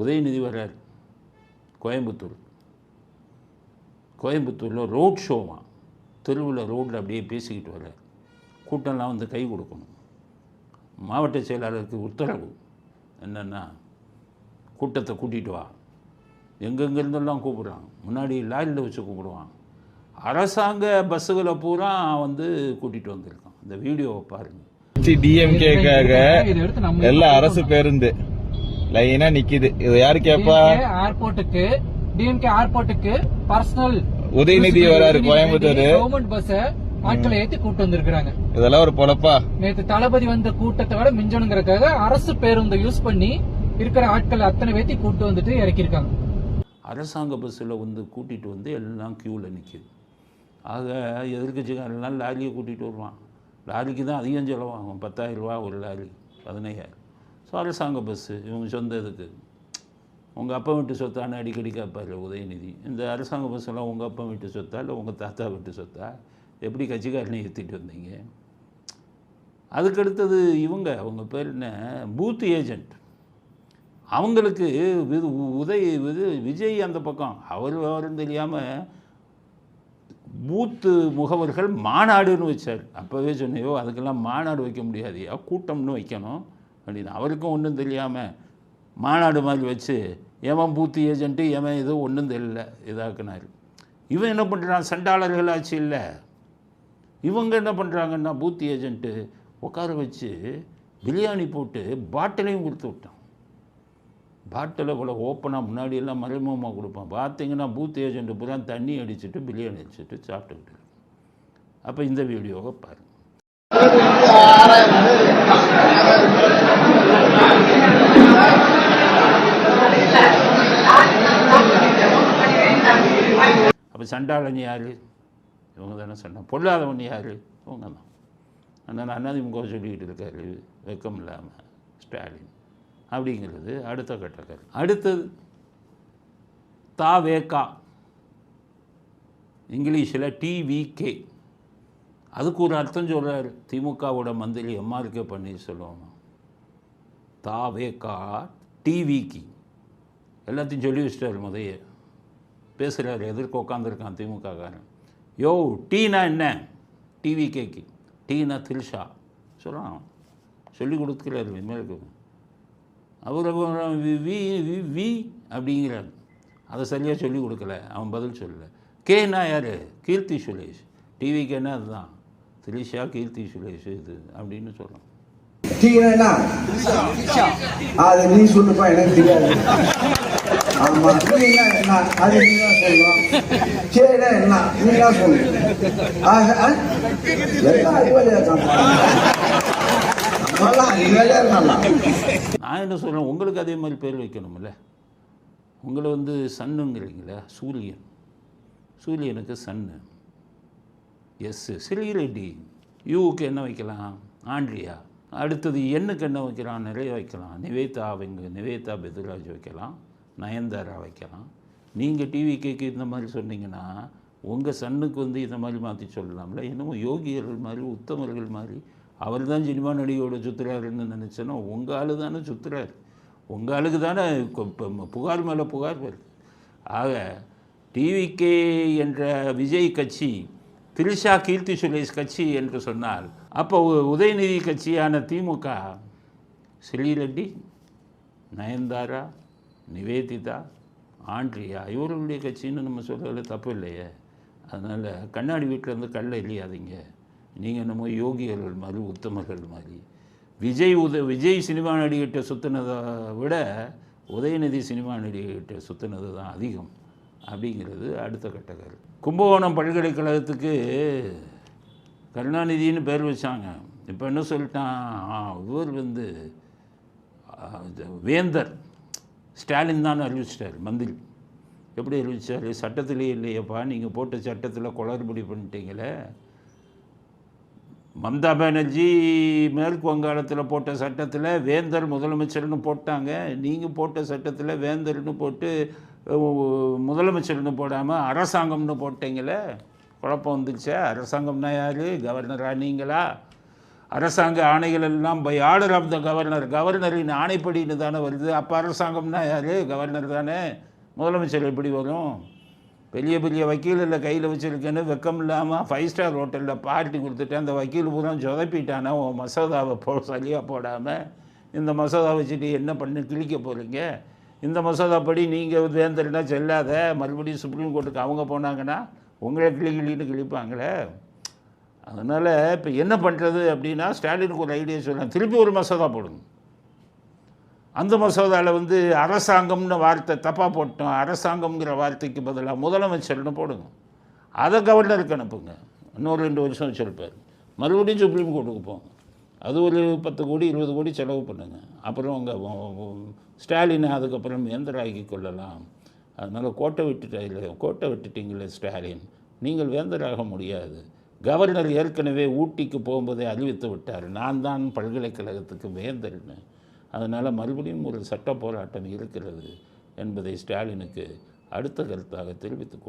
உதயநிதி வர்றார். கோயம்புத்தூர். கோயம்புத்தூரில் ரோட் ஷோவாக தெருவில் ரோட்டில் அப்படியே பேசிக்கிட்டு வர்றார். கூட்டம்லாம் வந்து கை கொடுக்கணும். மாவட்ட செயலாளருக்கு உத்தரவு என்னென்னா கூட்டத்தை கூட்டிகிட்டு வா. எங்கெங்கேருந்தெல்லாம் கூப்பிடுறான்? முன்னாடி லாரியில் வச்சு கூப்பிடுவான். அரசாங்க பஸ்ஸுகளை பூரா வந்து கூட்டிகிட்டு வந்திருக்கான். இந்த வீடியோவை பாருங்கள் டிஎம்கேக்காக எல்லா நம்ம எல்லாம் அரசு பேருந்து லைனா நிக்குது. இது யாரு கேப்பா? ஏர்போர்ட்டுக்கு டிஎம்கே ஏர்போர்ட்டுக்கு பர்சனல் உதயநிதி வராரு கோயம்புத்தூர். கவர்மெண்ட் பஸ் ஆட்களை ஏத்தி கூட்டு வந்திருக்காங்க இதெல்லாம் ஒரு பொழப்பா? நேத்து தளபதி வந்த கூட்டத்தை விட மிஞ்சணுங்கிறதுக்காக அரசு பேருந்தை யூஸ் பண்ணி இருக்கிற ஆட்கள் அத்தனை பேத்தி கூட்டு வந்துட்டு இறக்கியிருக்காங்க. அரசாங்க பஸ்ஸில் வந்து கூட்டிகிட்டு வந்து எல்லாம் க்யூவில் நிற்கிது ஆக எதிர்கட்சிக்காரெல்லாம் லாரியை கூட்டிகிட்டு வருவான். லாரிக்கு தான் அதிகம் செலவாகும். பத்தாயிரம் ரூபா ஒரு லாரி பதினையாயிரம். ஸோ அரசாங்க பஸ்ஸு இவங்க சொந்த இதுக்கு உங்கள் அப்பா வீட்டு சொத்தான்னு அடிக்கடி கேட்பாரு உதயநிதி. இந்த அரசாங்க பஸ்ஸெல்லாம் உங்கள் அப்பா வீட்டு சொத்தா? இல்லை உங்கள் தாத்தா வீட்டு சொத்தா? எப்படி கட்சிக்காரனை ஏற்றிட்டு வந்தீங்க? அதுக்கடுத்தது இவங்க. அவங்க பேர் என்ன? Booth agent. அவங்களுக்கு இது உதய் இது விஜய் அந்த பக்கம். அவர் விவரம் தெரியாமல் பூத்து முகவர்கள் மாநாடுன்னு வச்சார். அப்போவே சொன்னையோ அதுக்கெல்லாம் மாநாடு வைக்க முடியாதையா கூட்டம்னு வைக்கணும்? அப்படின்னு அவருக்கும் ஒன்றும் தெரியாமல் மாநாடு மாதிரி வச்சு ஏமன் பூத்து ஏஜென்ட்டு ஏமன் ஏதோ ஒன்றும் தெரியல இதாக்குனார். இவன் என்ன பண்ணுறான் சண்டாளர்கள் ஆச்சு இல்லை. இவங்க என்ன பண்ணுறாங்கன்னா பூத் ஏஜென்ட்டு உட்கார வச்சு பிரியாணி போட்டு பாட்டிலையும் கொடுத்து விட்டான். பாட்டில் போல் ஓப்பனாக முன்னாடி எல்லாம் மறைமுகமாக கொடுப்பான். பார்த்தீங்கன்னா பூத் ஏஜென்ட் பூரா தண்ணி அடிச்சுட்டு பிரியாணி அடிச்சுட்டு சாப்பிட்டுக்கிட்டு அப்போ இந்த வீடியோவை பாருங்கள் அப்போ சண்டாளன் யார்? இவங்க தானே சண்டை பொல்லாதவன் யார்? இவங்க தான். அதனால் அதிமுக சொல்லிக்கிட்டு இருக்காரு. வெக்கம் இல்லாமல் ஸ்டாலின். அப்படிங்கிறது அடுத்த கட்ட கரு அடுத்தது தா வேக்கா இங்கிலீஷில் டிவிகே அதுக்கு ஒரு அர்த்தம் சொல்கிறார் திமுகவோட மந்திரி எம்ஆர்கே பன்னீர்செல்வம். தா வேக்கா டிவிக்கு எல்லாத்தையும் சொல்லி வச்சிட்டார் முதைய. பேசுகிறாரு எதிர்க்க உட்காந்துருக்கான் திமுககாரன். யோ டீனா என்ன? டிவி கேக்கு. டீனா திரிஷா. சொல்கிறான் சொல்லி கொடுத்துக்கிறாரு இனிமேலுக்கு அவர் வி வி வி வி அப்படிங்கிறார். அதை சரியாக சொல்லி கொடுக்கல. அவன் பதில் சொல்லல. கேனா யார்? கீர்த்தி சுரேஷ். டிவிக்கேன்னா அதுதான். திலிஷா கீர்த்தி சுரேஷ் இது அப்படின்னு சொல்கிறான் அது நீ சொல்லுப்பா எனக்கு தெரியாது. ஆமா டீனா என்ன அது என்ன சொல்லு ஆக, எல்லாம் அறிவாளியா நான் என்ன சொல்கிறேன் உங்களுக்கு அதே மாதிரி பேர் வைக்கணும்ல. உங்களை வந்து சன்னுங்கிறீங்களே சூரியன். சூரியனுக்கு சன்னு. எஸ் ஸ்ரீரெட்டி யூவுக்கு என்ன வைக்கலாம்? ஆண்ட்ரியா. அடுத்தது எண்ணுக்கு என்ன வைக்கலாம்? நிறைய வைக்கலாம். நிவேதா அவங்க நிவேதா பெதுராஜ் வைக்கலாம். நயன்தாரா வைக்கலாம் நீங்கள் டிவி கேக்கு இந்த மாதிரி சொன்னீங்கன்னா உங்கள் சன்னுக்கு வந்து இந்த மாதிரி மாற்றி சொல்லலாம்ல. என்னமோ யோகியர்கள் மாதிரி உத்தமர்கள் மாதிரி. அவர் தான் சினிமா நடிகையோட சுற்றுறாருன்னு நினச்சேன்னா உங்கள் ஆளு தானே சுற்றுறாரு உங்கள் ஆளுக்கு தானே புகார் மேலே புகார் வருது. ஆக டிவிகே என்ற விஜய் கட்சி திரிஷா கீர்த்தி சுரேஷ் கட்சி என்று சொன்னால் அப்போ உதயநிதி கட்சியான திமுக ஸ்ரீரெட்டி நயன்தாரா நிவேதிதா ஆண்ட்ரியா இவர்களுடைய கட்சின்னு நம்ம சொல்கிறதுல தப்பு இல்லையே. அதனால் கண்ணாடி வீட்டில் இருந்து கல்லை இல்லையாதீங்க நீங்கள் என்னமோ யோகியர்கள் மாதிரி உத்தமர்கள் மாதிரி. விஜய் உத விஜய் சினிமா நடிகிட்ட சுற்றினதை விட உதயநிதி சினிமா நடிகிட்ட சுற்றினது தான் அதிகம் அப்படிங்கிறது அடுத்த கட்ட கருத்து. கும்பகோணம் பல்கலைக்கழகத்துக்கு கருணாநிதின்னு பேர் வச்சாங்க. இப்போ என்ன சொல்லிட்டான்? இவர் வந்து இது வேந்தர். ஸ்டாலின் தான் அறிவிச்சிட்டார் மந்திரி. எப்படி அறிவிச்சார்? சட்டத்திலேயே இல்லையப்பா நீங்கள் போட்ட சட்டத்தில் குளறுபடி பண்ணிட்டீங்களே. மம்தா பானர்ஜி மேற்கு வங்காளத்தில் போட்ட சட்டத்தில் வேந்தர் முதலமைச்சர்னு போட்டாங்க. நீங்கள் போட்ட சட்டத்தில் வேந்தர்னு போட்டு முதலமைச்சர்னு போடாமல் அரசாங்கம்னு போட்டீங்களே. குழப்பம் வந்துருச்சே? அரசாங்கம்னா யார்? கவர்னரா நீங்களா? அரசாங்க ஆணைகள் எல்லாம் by order of the governor கவர்னரின் ஆணைப்படின்னு தானே வருது. அப்போ அரசாங்கம்னா யார்? கவர்னர் தானே. முதலமைச்சர் எப்படி வரும்? பெரிய பெரிய வக்கீலில் கையில் வச்சுருக்கேன்னு வெக்கம் இல்லாமல் ஃபைவ் ஸ்டார் ஹோட்டலில் பார்ட்டி கொடுத்துட்டு அந்த வக்கீல் பூரா சொதப்பிட்டானே? உன் மசோதாவை போ சரியாக போடாமல் இந்த மசோதா வச்சுட்டு என்ன பண்ணு? கிழிக்க போகிறீங்க இந்த மசோதா படி நீங்கள் வேந்தர்னா செல்லாத. மறுபடியும் சுப்ரீம் கோர்ட்டுக்கு அவங்க போனாங்கன்னா உங்களை கிளி கிளின்னு கிழிப்பாங்களே. அதனால் இப்போ என்ன பண்ணுறது அப்படின்னா ஸ்டாலினுக்கு ஒரு ஐடியா சொல்லலாம் திருப்பி ஒரு மசோதா போடுங்க அந்த மசோதாவில் வந்து அரசாங்கம்னு வார்த்தை தப்பாக போட்டோம் அரசாங்கம்ங்கிற வார்த்தைக்கு பதிலாக முதலமைச்சர்னு போடுங்க அதை கவர்னருக்கு அனுப்புங்க. இன்னொரு ரெண்டு வருஷம் வச்சுருப்பார். மறுபடியும் சுப்ரீம் கோர்ட்டுக்கு போங்க. அது ஒரு பத்து கோடி இருபது கோடி செலவு பண்ணுங்க. அப்புறம் உங்கள் ஸ்டாலினை அதுக்கப்புறம் வேந்தராக்கி கொள்ளலாம். அதனால் கோட்டை விட்டுட்டு கோட்டை விட்டுட்டீங்களே ஸ்டாலின். நீங்கள் வேந்தராக முடியாது. கவர்னர் ஏற்கனவே ஊட்டிக்கு போகும்போதே அறிவித்து விட்டார். நான் தான் பல்கலைக்கழகத்துக்கு வேந்தர்னு. அதனால் மறுபடியும் ஒரு சட்ட போராட்டம் இருக்கிறது என்பதை ஸ்டாலினுக்கு அடுத்த கருத்தாக தெரிவித்துக் கொள்ளும்